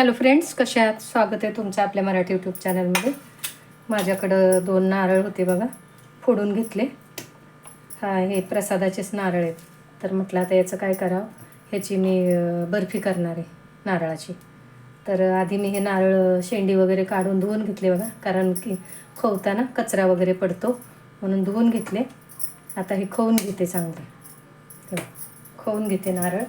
Hello friends कसे आहात? स्वागत आहे तुमचं आपल्या मराठी यूट्यूब चॅनलमध्ये माझ्याकडं दोन नारळ होते बघा फोडून घेतले. हा हे प्रसादाचेच नारळ आहेत. तर म्हटलं आता याचं काय करावं? ह्याची मी बर्फी करणार आहे नारळाची. तर आधी मी हे नारळ शेंडी वगैरे काढून धुवून घेतले बघा. कारण की खवताना कचरा वगैरे पडतो म्हणून धुवून घेतले. आता हे खवून घेते चांगले. खवून घेते नारळ.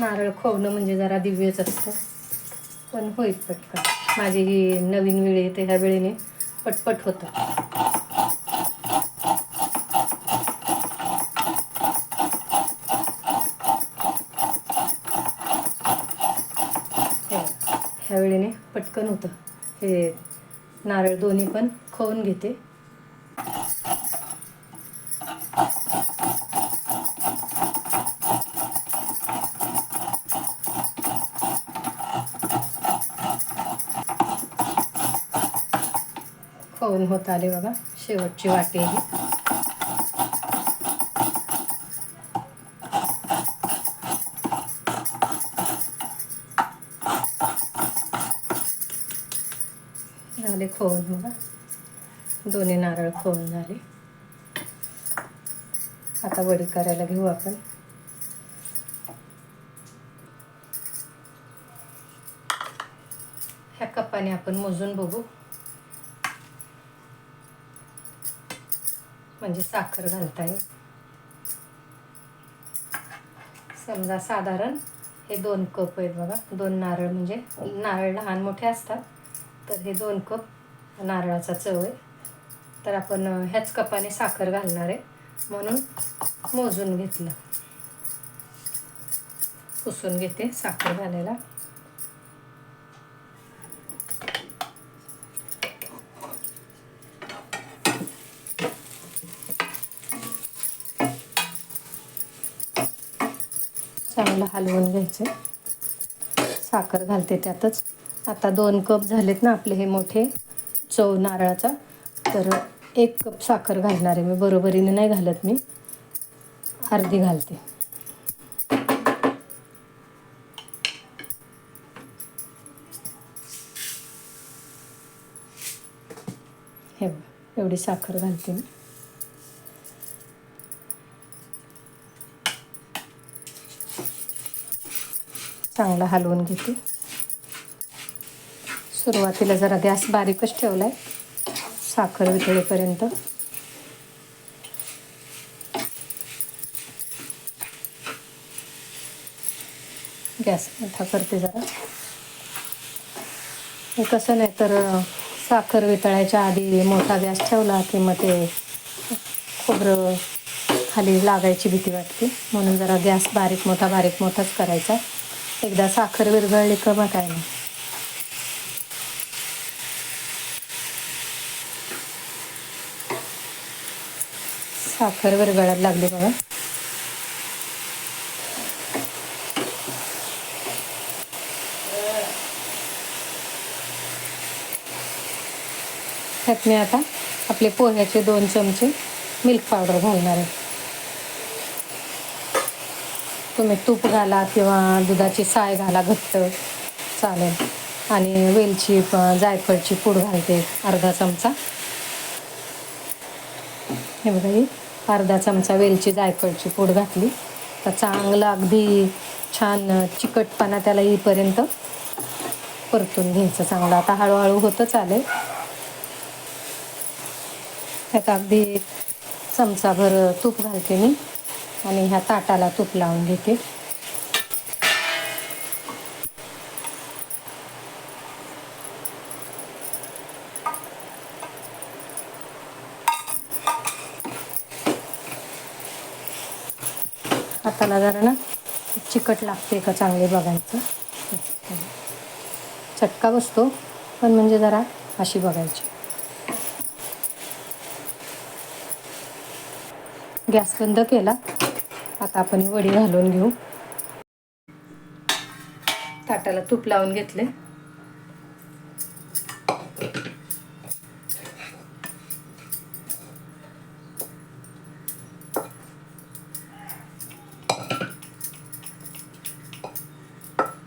नारळ खोवणं म्हणजे जरा दिव्यच असतं. पण होईल पटकन. माझी ही नवीन वेळ येते ह्या वेळेने पटपट होतं. हे, ह्या वेळेने पटकन होतं. हे नारळ दोन्ही पण खवून घेते. खवून होत आले बघा शेवटची वाटी ही. झाले खोवून बघा. दोन्ही नारळ खोवून झाले. आता वडी करायला घेऊ आपण. ह्या कपाने आपण मोजून बघू. म्हणजे साखर घालता येईल समजा साधारण हे दोन कप आहेत बघा. दोन नारळ म्हणजे नारळ लहान मोठे असतात. तर हे दोन कप नारळाचा चव आहे. तर आपण ह्याच कपाने साखर घालणार आहे. म्हणून मोजून घेतलं. पुसून घेते साखर घालायला. चांगलं हलवून घ्यायचं. साखर घालते त्यातच. आता दोन कप झालेत ना आपले हे मोठे चव नारळाचा. तर एक कप साखर घालणार आहे मी. बरोबरीने नाही घालत मी. अर्धी घालते. हे एवढी साखर घालते मी. चांगला हलवून घेते. सुरुवातीला जरा गॅस बारीकच ठेवला आहे साखर वितळेपर्यंत. गॅस मोठा करते जरा. हे कसं नाही तर साखर वितळायच्या आधी मोठा गॅस ठेवला की मग ते खोबरं खाली लागायची भीती वाटते. म्हणून जरा गॅस बारीक मोठा बारीक मोठाच करायचा. एकदा साखर विरघळली का मग काय? नाही साखर विरघळायला लागली बघा. त्यात मी आता आपले पोह्याचे दोन चमचे मिल्क पावडर घालणार आहे. तुम्ही तूप घाला किंवा दुधाची साय घाला घट्ट. चालेल. आणि वेलची जायफळची पूड घालते अर्धा चमचा. हे बघा ही अर्धा चमचा वेलची जायफळची पूड घातली. तर चांगलं अगदी छान चिकटपणा त्याला येईपर्यंत परतून घ्यायचं चांगलं. आता हळूहळू होतं चालेल. त्यात अगदी चमचाभर तूप घालते मी. आणि ह्या ताटाला तूप लावून घेते. हाताला जरा ना चिकट लागते का चांगले बघायचं. चटका बसतो पण म्हणजे जरा अशी बघायची. गॅस बंद केला. आता आपण वडी घालून घेऊ. ताटाला तूप लावून घेतले.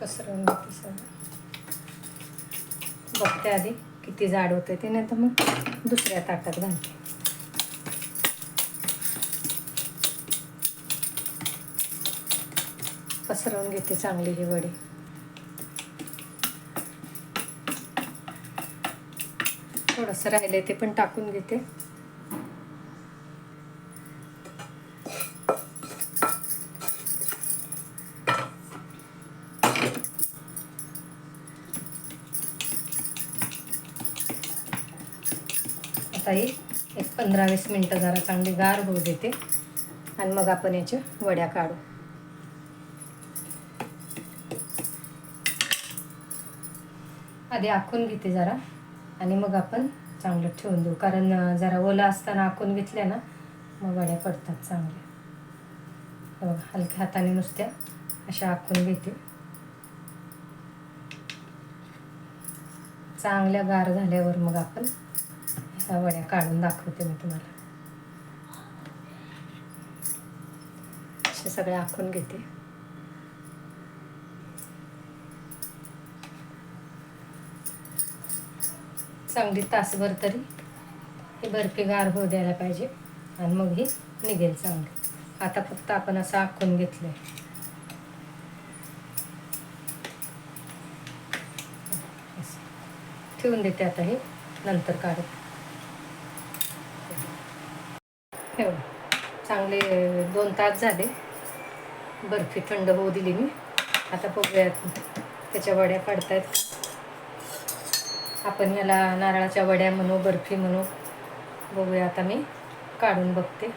पसरवून घेते बघते आधी किती जाड होते ते नाही तर मग दुसऱ्या ताटात घालते. पसरवून घेते चांगली ही वडी. थोडंसं राहिले ते पण टाकून घेते. आता ही एक पंधरा वीस मिनटं जरा चांगली गार होऊ देते. आणि मग आपण याच्या वड्या काढू. आधी आखून घेते जरा. आणि मग आपण चांगलं ठेवून देऊ. कारण जरा ओलं असताना आखून घेतल्या ना मग वड्या पडतात चांगल्या. बघा, हलक्या हाताने नुसत्या अशा आखून घेते. चांगल्या गार झाल्यावर मग आपण ह्या वड्या काढून दाखवते मी तुम्हाला. असे सगळे आखून घेते. चांगली तासभर तरी ही बर्फी गार होऊ द्यायला पाहिजे आणि मग ही निघेल चांगली. आता फक्त आपण असं आखून घेतलं आहे ठेवून देते आता हे नंतर काढत ठेव चांगले दोन तास झाले. बर्फी थंड होऊ दिली मी. आता बघूयात त्याच्या वड्या काढतायत का. आपण याला नारळाच्या वड्या म्हणू बर्फी म्हणू बघूया आता मी. काढून बघते.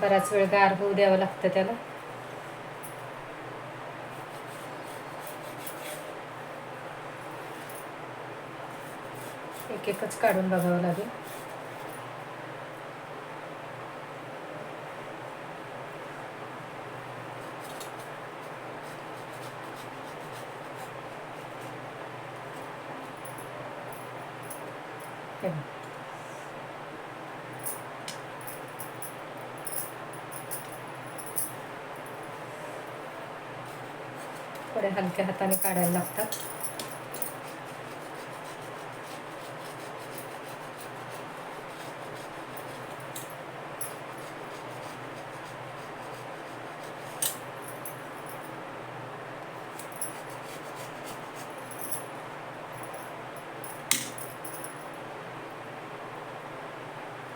बराच वेळ गार होऊ द्यावं लागतं त्याला. एक एकच काढून बघावं लागेल हे बघ. थोड्या हलक्या हाताने काढायला लागतात.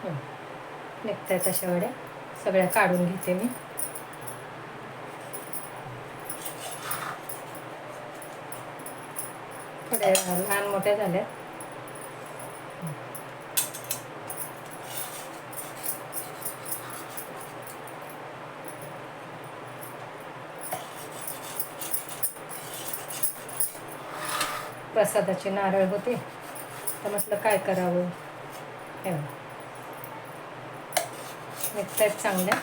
हो. निघतायत अशा वड्या. सगळ्या काढून घेते मी. लहान मोठ्या झाल्या. प्रसादाचे नारळ होते. तर म्हटलं काय करावं? हे आहेत चांगल्या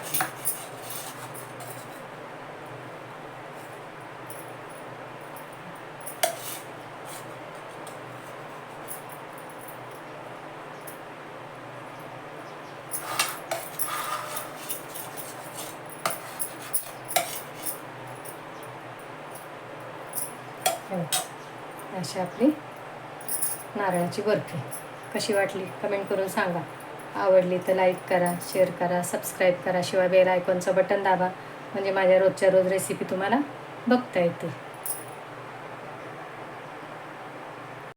हे बघा. अशी आपली नारळाची बर्फी. कशी वाटली? कमेंट करून सांगा. आवडली तर लाईक करा शेअर करा सबस्क्राईब करा. शिवाय बेल आयकॉनचं बटन दाबा. म्हणजे माझ्या रोजच्या रोज रेसिपी तुम्हाला बघता येते